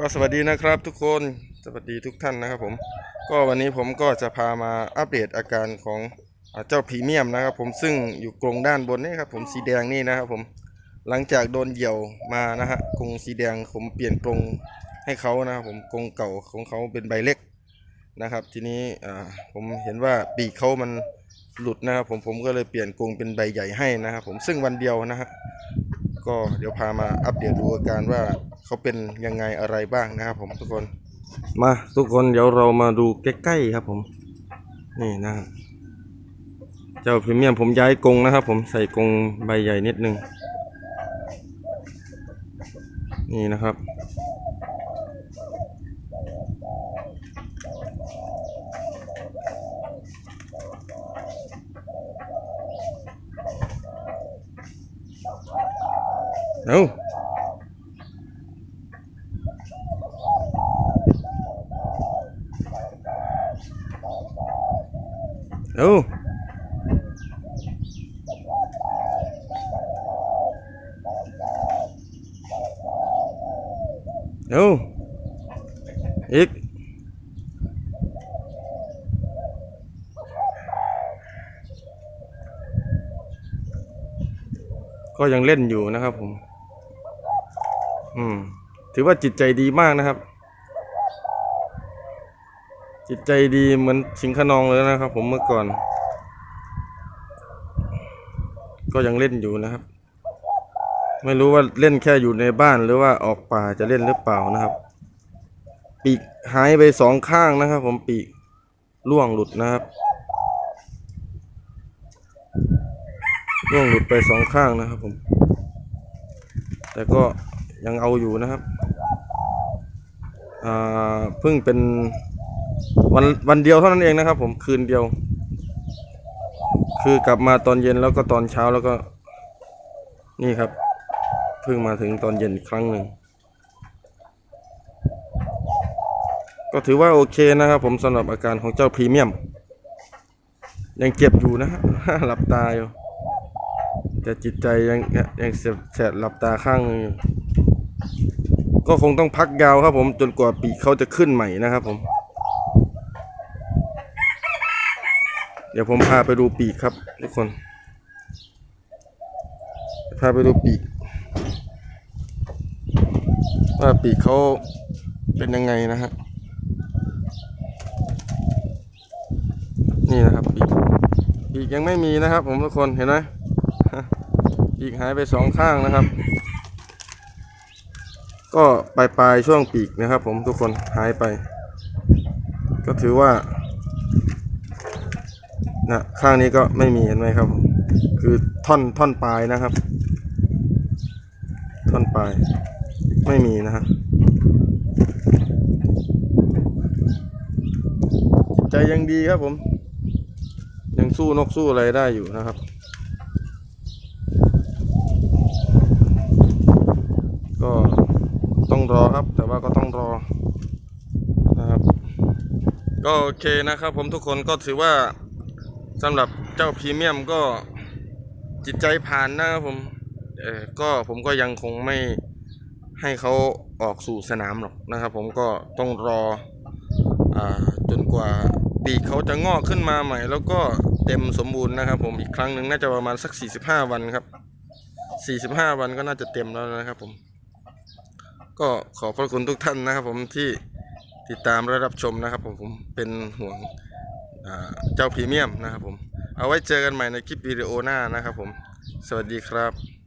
ก็สวัสดีนะครับทุกคนสวัสดีทุกท่านนะครับผมก็วันนี้ผมก็จะพามาอัปเดตอาการของอเจ้าพรีเมียมนะครับ ผมซึ่งอยู่กรงด้านบนนี่ครับผมสีแดงนี่นะครับผมหลังจากโดนเหยี่ยวมานะฮะกรงสีแดงผมเปลี่ยนกรงให้เขานะครับผมกรงเก่าของเขาเป็นใบเล็กนะครับ ทีนี้ผมเห็นว่าปีกเขามันหลุดนะครับผมผมก็เลยเปลี่ยนกรงเป็นใบใหญ่ให้นะครับผมซึ่งวันเดียวนะฮะ ก็เดี๋ยวพามาอัปเดตดูอาการว่าเขาเป็นยังไงอะไรบ้างนะครับผมทุกคนมาทุกคนเดี๋ยวเรามาดูใกล้ๆครับผม นี่นะครับเจ้าพรีเมียมผมย้ายกรงนะครับ ผมใส่กรงใบใหญ่นิดนึงนี่นะครับ เอาเอาเอาอีกก็ยังเล่นอยู่นะครับผม อืม ถือว่าจิตใจดีมากนะครับ จิตใจดีเหมือนสิงขนองเลยนะครับ ผมเมื่อก่อน ก็ยังเล่นอยู่นะครับ ไม่รู้ว่าเล่นแค่อยู่ในบ้านหรือว่าออกป่าจะเล่นหรือเปล่านะครับ ปีกหายไปสองข้างนะครับ ผมปีกล่วงหลุดนะครับล่วงหลุดไปสองข้างนะครับผม แต่ก็ ยังเอาอยู่นะครับอ่าเพิ่งเป็นวันวันเดียวเท่านั้นเองนะครับ ผมคืนเดียว คือกลับมาตอนเย็นแล้วก็ตอนเช้าแล้วก็ นี่ครับเพิ่งมาถึงตอนเย็นอีกครั้งหนึ่งก็ถือว่าโอเคนะครับผมสำหรับอาการของเจ้าพรีเมียม ยังเจ็บอยู่นะฮะหลับตาอยู่แต่จิตใจยังยังเสบแสบหลับตาข้างหนึงอยู่ ก็คงต้องพักยาวครับผมจนกว่าปีกเขาจะขึ้นใหม่นะครับผม เดี๋ยวผมพาไปดูปีกครับทุกคน พาไปดูปีก ว่าปีกเขาเป็นยังไงนะฮะนี่นะครับปีกปีกยังไม่มีนะครับ ผมทุกคนเห็นไหมปีกหายไปสองข้างนะครับ ก็ปลายปลายช่วงปีกนะครับ ผมทุกคนหายไป ก็ถือว่านะข้างนี้ก็ไม่มีเห็นไหมครับผมคือท่อนท่อนปลายนะครับ ท่อนปลายไม่มีนะฮะใจยังดีครับผม ยังสู้นกสู้อะไรได้อยู่นะครับ ก็ต้อง รอครับ แต่ว่าก็ต้องรอนะครับก็โอเคนะครับ ผมทุกคนก็ถือว่าสำหรับเจ้าพรีเมียมก็จิตใจผ่านนะครับผมเออก็ผมก็ยังคงไม่ให้เขาออกสู่สนามหรอกนะครับ ผมก็ต้องรออจนกว่าปีกเขาจะงอกขึ้นมาใหม่ แล้วก็เต็มสมบูรณ์นะครับ ผมอีกครั้งหนึ่งน่าจะประมาณสัก 45 วันครับ 45 วันก็น่าจะเต็มแล้วนะครับผม ก็ขอบพระคุณทุกท่านนะครับ ผมที่ติดตามและรับชมนะครับ ผมผมเป็นห่วงเจ้าพรีเมียมนะครับ ผมเอาไว้เจอกันใหม่ในคลิปวิดีโอหน้านะครับ ผม สวัสดีครับ